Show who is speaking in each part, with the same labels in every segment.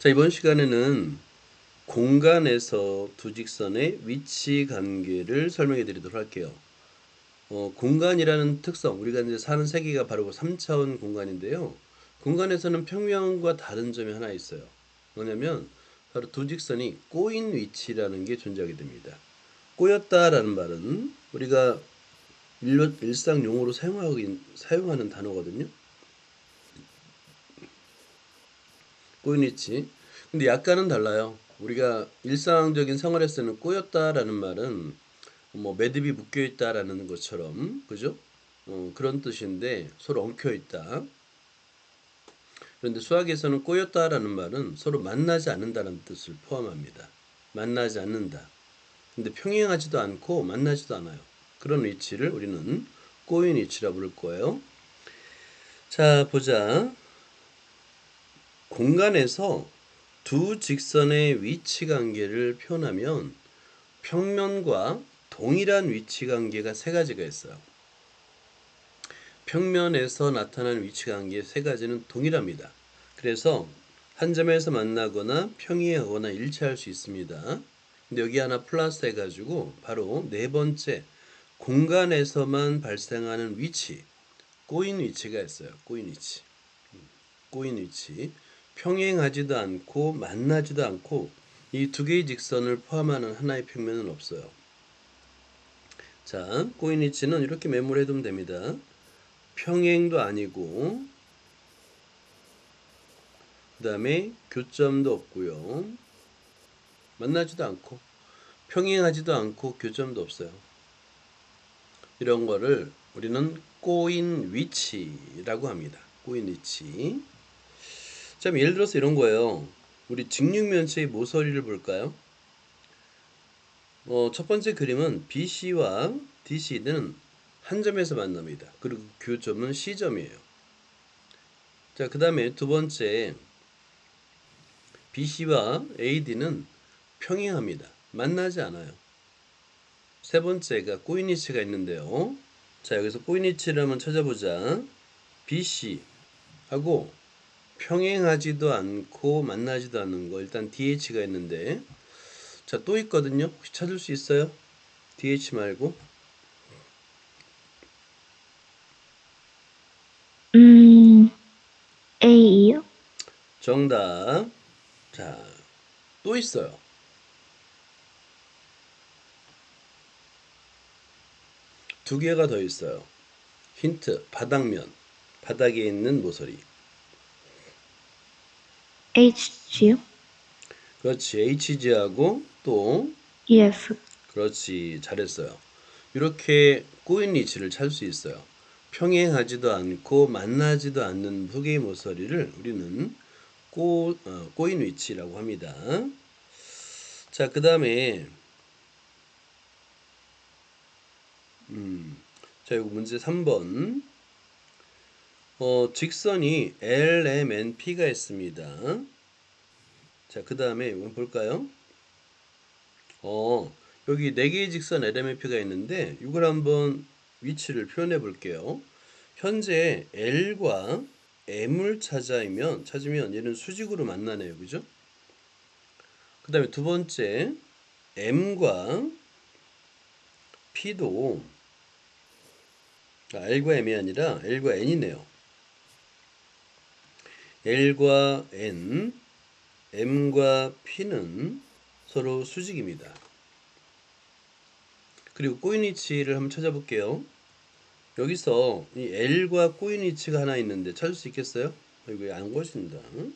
Speaker 1: 자, 이번 시간에는 공간에서 두 직선의 위치 관계를 설명해 드리도록 할게요. 어, 공간이라는 특성, 우리가 이제 사는 세계가 바로 그 3차원 공간인데요. 공간에서는 평면과 다른 점이 하나 있어요. 뭐냐면 바로 두 직선이 꼬인 위치라는 게 존재하게 됩니다. 꼬였다라는 말은 우리가 일상 용어로 사용하는 단어거든요. 꼬인 위치. 근데 약간은 달라요. 우리가 일상적인 생활에서는 꼬였다라는 말은 뭐 매듭이 묶여 있다라는 것처럼 그죠? 어, 그런 뜻인데 서로 엉켜 있다. 그런데 수학에서는 꼬였다라는 말은 서로 만나지 않는다는 뜻을 포함합니다. 만나지 않는다. 근데 평행하지도 않고 만나지도 않아요. 그런 위치를 우리는 꼬인 위치라 부를 거예요. 자, 보자. 공간에서 두 직선의 위치 관계를 표현하면 평면과 동일한 위치 관계가 세 가지가 있어요. 평면에서 나타나는 위치 관계 세 가지는 동일합니다. 그래서 한 점에서 만나거나 평행하거나 일치할 수 있습니다. 근데 여기 하나 플러스 해가지고 바로 네 번째 공간에서만 발생하는 위치, 꼬인 위치가 있어요. 꼬인 위치. 음, 꼬인 위치. 평행하지도 않고 만나지도 않고 이 두 개의 직선을 포함하는 하나의 평면은 없어요. 자, 꼬인 위치는 이렇게 메모를 해두면 됩니다. 평행도 아니고 그 다음에 교점도 없고요. 만나지도 않고 평행하지도 않고 교점도 없어요. 이런 거를 우리는 꼬인 위치라고 합니다. 꼬인 위치. 자, 예를 들어서 이런 거예요. 우리 직육면체의 모서리를 볼까요? 어, 첫 번째 그림은 BC와 DC는 한 점에서 만납니다. 그리고 교점은 C점이에요. 자, 그 다음에 두 번째 BC와 AD는 평행합니다. 만나지 않아요. 세 번째가 꼬인위치가 있는데요. 자, 여기서 꼬인위치를 한번 찾아보자. BC하고 평행하지도 않고 만나지도 않는 거. 일단 DH가 있는데. 자 또 있거든요. 혹시 찾을 수 있어요? DH 말고.
Speaker 2: 음, A요?
Speaker 1: 정답. 자 또 있어요. 두 개가 더 있어요. 힌트 바닥면. 바닥에 있는 모서리
Speaker 2: H요?
Speaker 1: 그렇지 HG하고 또
Speaker 2: EF.
Speaker 1: 그렇지 잘했어요. 이렇게 꼬인 위치를 찾을 수 있어요. 평행하지도 않고 만나지도 않는 두 개의 모서리를 우리는 꼬, 어, 꼬인 위치라고 합니다. 자, 그 다음에 음, 자, 이거 문제 3번. 어, 직선이 LMNP가 있습니다. 자, 그 다음에 볼까요? 어, 여기 네 개의 직선 LMNP가 있는데 이걸 한번 위치를 표현해 볼게요. 현재 L과 M을 찾아이면 찾으면 얘는 수직으로 만나네요. 그죠? 그 다음에 두 번째 M과 P도 아, L과 M이 아니라 L과 N이네요. L과 N, M과 P는 서로 수직입니다. 그리고 꼬인 위치를 한번 찾아볼게요. 여기서 이 L과 꼬인 위치가 하나 있는데 찾을 수 있겠어요? 이거 안 거신다. 응?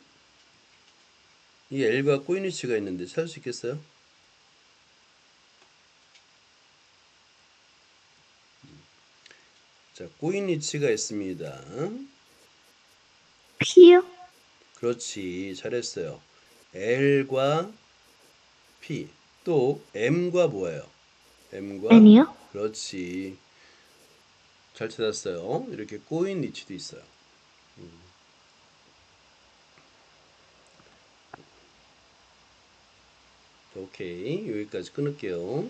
Speaker 1: 이 L과 꼬인 위치가 있는데 찾을 수 있겠어요? 자, 꼬인 위치가 있습니다.
Speaker 2: P요?
Speaker 1: 그렇지. 잘했어요. L과 P 또 M과 뭐예요? M과
Speaker 2: N이요?
Speaker 1: 그렇지. 잘 찾았어요. 이렇게 꼬인 위치도 있어요. 음. 오케이. 여기까지 끊을게요.